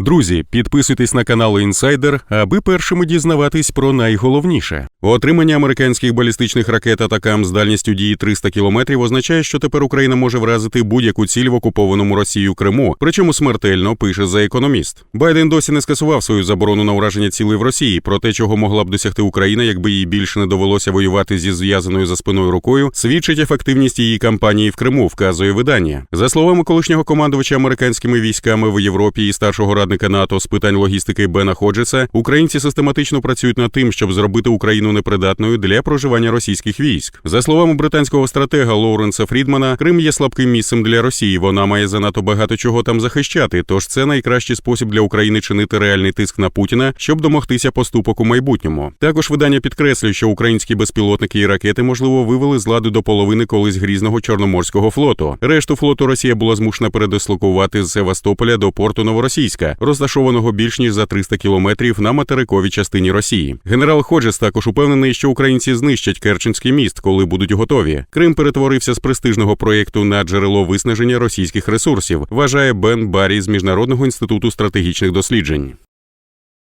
Друзі, підписуйтесь на канал Інсайдер, аби першими дізнаватись про найголовніше. Отримання американських балістичних ракет атакам з дальністю дії 300 кілометрів означає, що тепер Україна може вразити будь-яку ціль в окупованому Росією Криму, причому смертельно пише за економіст. Байден досі не скасував свою заборону на ураження цілей в Росії. Про те, чого могла б досягти Україна, якби їй більше не довелося воювати зі зв'язаною за спиною рукою, свідчить ефективність її кампанії в Криму, вказує видання. За словами колишнього командувача американськими військами в Європі і старшого радника НАТО з питань логістики Бена Ходжеса, українці систематично працюють над тим, щоб зробити Україну непридатною для проживання російських військ. За словами британського стратега Лоуренса Фрідмана, Крим є слабким місцем для Росії. Вона має занадто багато чого там захищати. Тож це найкращий спосіб для України чинити реальний тиск на Путіна, щоб домогтися поступок у майбутньому. Також видання підкреслює, що українські безпілотники і ракети можливо вивели з ладу до половини колись грізного чорноморського флоту. Решту флоту Росія була змушена передислокувати з Севастополя до порту Новоросійська, розташованого більш ніж за 300 кілометрів на материковій частині Росії. Генерал Ходжес також упевнений, що українці знищать Керченський міст, коли будуть готові. Крим перетворився з престижного проєкту на джерело виснаження російських ресурсів. Вважає Бен Барі з міжнародного інституту стратегічних досліджень.